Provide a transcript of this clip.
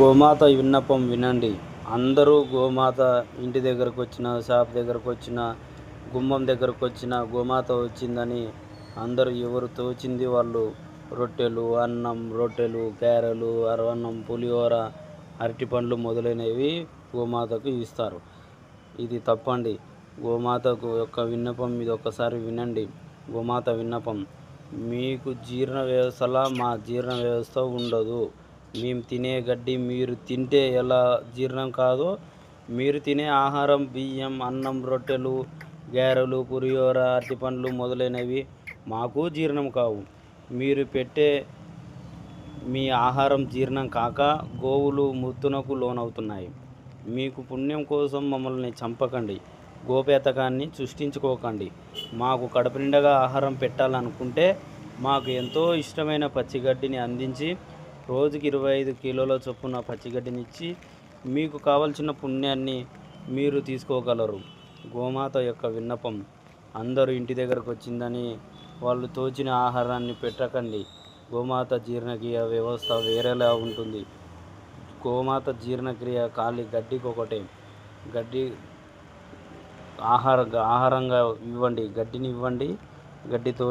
గోమాత విన్నపం వినండి. అందరూ గోమాత ఇంటి దగ్గరకు వచ్చిన షాప్ దగ్గరకు వచ్చిన గుమ్మం దగ్గరకు వచ్చిన గోమాత వచ్చిందని అందరూ ఎవరు తోచింది వాళ్ళు? రొట్టెలు అన్నం రొట్టెలు గారెలు అరవన్నం పులిహోర అరటిపండ్లు మొదలైనవి గోమాతకు ఇస్తారు. ఇది తప్పండి. గోమాతకు యొక్క విన్నపం ఇది ఒక్కసారి వినండి. గోమాత విన్నపం. మీకు జీర్ణ వ్యవస్థలా మా జీర్ణ వ్యవస్థ ఉండదు. మేము తినే గడ్డి మీరు తింటే ఎలా జీర్ణం కాదో మీరు తినే ఆహారం బియ్యం అన్నం రొట్టెలు గారెలు పులిహోర అరటిపండ్లు మొదలైనవి మాకు జీర్ణం కావు. మీరు పెట్టే మీ ఆహారం జీర్ణం కాక గోవులు మృతునకు లోనవుతున్నాయి. మీకు పుణ్యం కోసం మమ్మల్ని చంపకండి గోపేతకాన్ని సృష్టించుకోకండి. మాకు కడపనిండగా ఆహారం పెట్టాలనుకుంటే మాకు ఎంతో ఇష్టమైన పచ్చిగడ్డిని అందించి రోజుకి ఇరవై ఐదు కిలోల చొప్పున పచ్చిగడ్డినిచ్చి మీకు కావలసిన పుణ్యాన్ని మీరు తీసుకోగలరు. గోమాత యొక్క విన్నపం అందరూ ఇంటి దగ్గరకు వచ్చిందని వాళ్ళు తోచిన ఆహారాన్ని పెట్టకండి. గోమాత జీర్ణక్రియ వ్యవస్థ వేరేలా ఉంటుంది. గోమాత జీర్ణక్రియ ఖాళీ గడ్డికి ఒకటే గడ్డి ఆహార ఆహారంగా ఇవ్వండి. గడ్డిని ఇవ్వండి. గడ్డితో